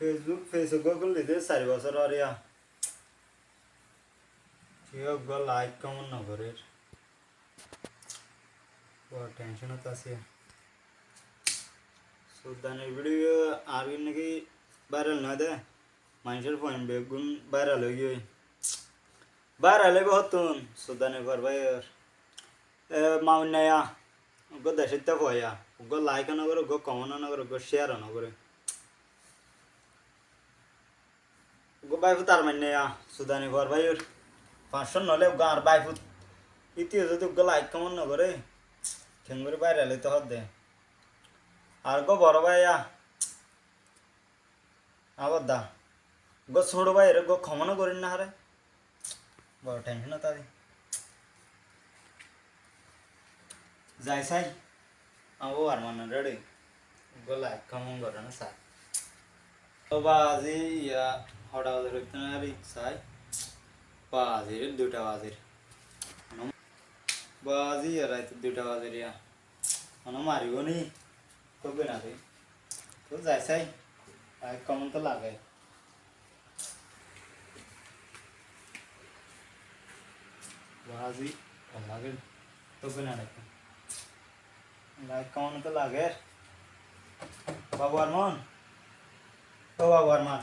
Facebook Facebook খুললিতে চারি বছর area কেউ গো লাইক কেমন নগরের বড় টেনশনত আছে সুলতানের ভিডিও আর নাকি ভাইরাল নয় দে মানুষের পয়েন্ট বেগুন ভাইরাল হয়ে গিয়ে ভাইরাল হইব হতুন সুলতানের ঘর ভাইয়ের মাউন নাইয়া গো দেশের তা হইয়া গো লাইক নগরে গো কমন নগরে গো শেয়ার নগরে গো বাইফু তার মানে সুদানি ঘর ভাইয়ের পাঁচশো নলে গো আর বাইফু ইতিহাস তো গো লাইক কেমন নগরে খেঙ্গুরি বাইরে এলে তো হদ আর গো বড় ভাইয়া আবার দা গো ছোট ভাইয়ের গো ক্ষমনও করিন না হারে বড় টেনশন তাদের যাই সাই আবো আর মানে রেডি গো লাইক কেমন করে না স্যার তো বাজি ইয়া হঠাৎ রইতে না রে সাই বাজির দুটা বাজির বাজি আর রাইতে দুটা বাজির ইয়া মানে মারিব নি কবে না রে তো যাই সাই আর কেমন তো লাগে বাজি লাগে তবে না নাকি লাইক কেমন তো লাগে বাবু আরমান ও বাবু আরমান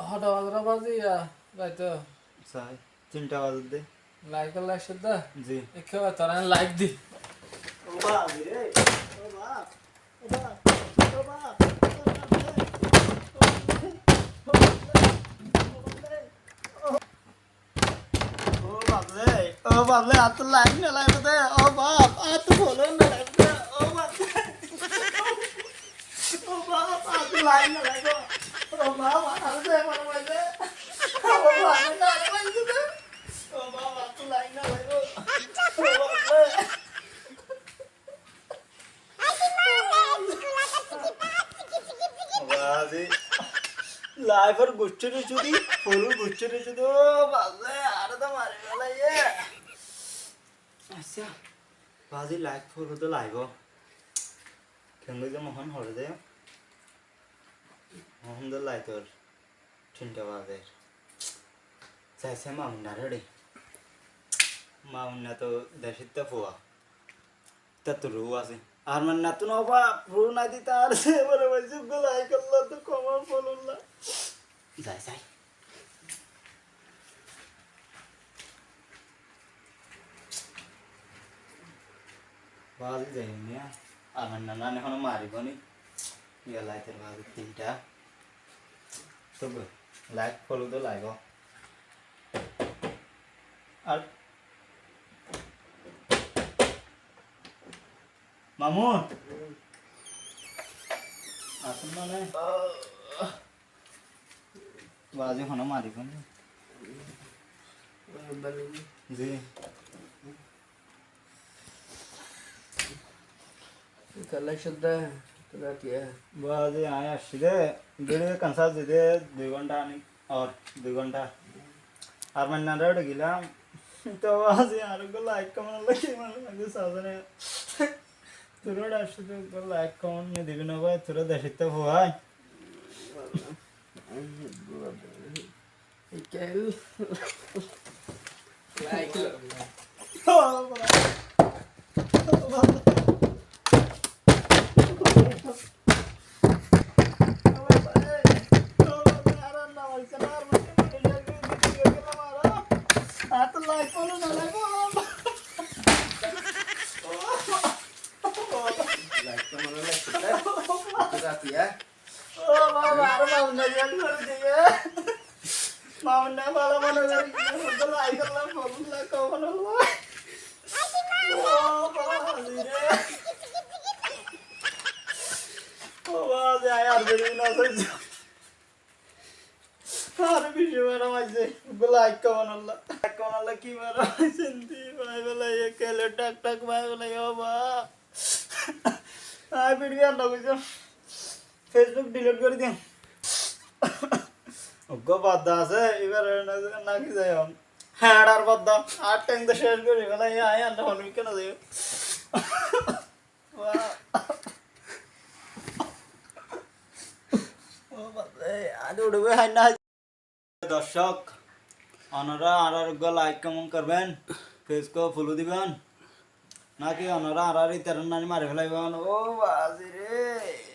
হঠাৎ বাজরা বাজে ইয়া রাইতো সাই তিনটা বাজে দে লাইক লাইক শুদ্ধ জি একে তোরা লাইক দি ও বাজি রে ও বাপ ও বাপ ও বাপ ও বাপ রে ও বাপ রে আত লাইক না লাইক দে ও বাপ আত ফলো না লাইক দে ও বাপ ও বাপ আত লাইক না লাইক ও বাপ আত দে মনে মনে ও বাপ আত না লাইক দে ও বাপ আত লাইক না লাইক ও বাপ রে বাজি লাইফের গুচ্ছরে যদি ফুল গুচ্ছরে যদি ও বাজে আর তো মারে গেলা ইয়ে আচ্ছা বাজি লাইফ ফুল তো লাইব কেমন যে মোহন হরে দে লাই তোর তিনটা বাজে। যাইছে মামুনা রেডি মামুনা তো দেশের তো পোয়া তা তো আছে। আর মানে না তো নবা রু না দিতে আর সে বলে বলছে গোলাই করল তো কমা ফলুল্লা যাই যাই। বাজি যাই নিয়া আর মানে না এখন মারিবনি। ইয়া লাইতের বাজি তিনটা। सब लाइक खोलो तो लाएगा और मामू बाजू खाना मारी कौन जी कल शुद्ध है বাজি আয় আসছি দে বেড়ে কাঁসা দিতে দুই ঘণ্টা আনি আর দুই মানে নাড়া উঠে গেলাম তো বাজি আর লাইক কেমন লাগে মানে লাগে সাজনে তোরা আসছে তো লাইক কেমন নিয়ে দিবি না ভাই তোরা দেশের তো ভাই কেল লাইক লাইক তো মনে লাইক তোরা কি মামনা ভালো মনে করি লাই করলাম ফোন কখন ও বাবা রে ও বাজে আয় আর বেরিয়ে না সহ্য আরে বেশি মেরা মাইছে লাইক কেমন আল্লাহ কেমন আল্লাহ কি মেরা মাইছেন দি ভাই বলে এ কেলে টাক টাক ভাই বলে ও বা আয় ভিডিও না বুঝছ ফেসবুক ডিলিট করে দিন ওগো বাদ্দা আছে এবার নাকি যাই হ্যাঁ আর বাদ্দা আর টাইম তো শেষ করি বলে আয় আর হন কেন যাই আজ উঠবে হাই না দর্শক অনারা আর আর লাইক কেমন করবেন ফেসকে ফলো দিবেন নাকি অনারা আর আর ইতার নানি মারি ফেলাইবেন ও বাজি রে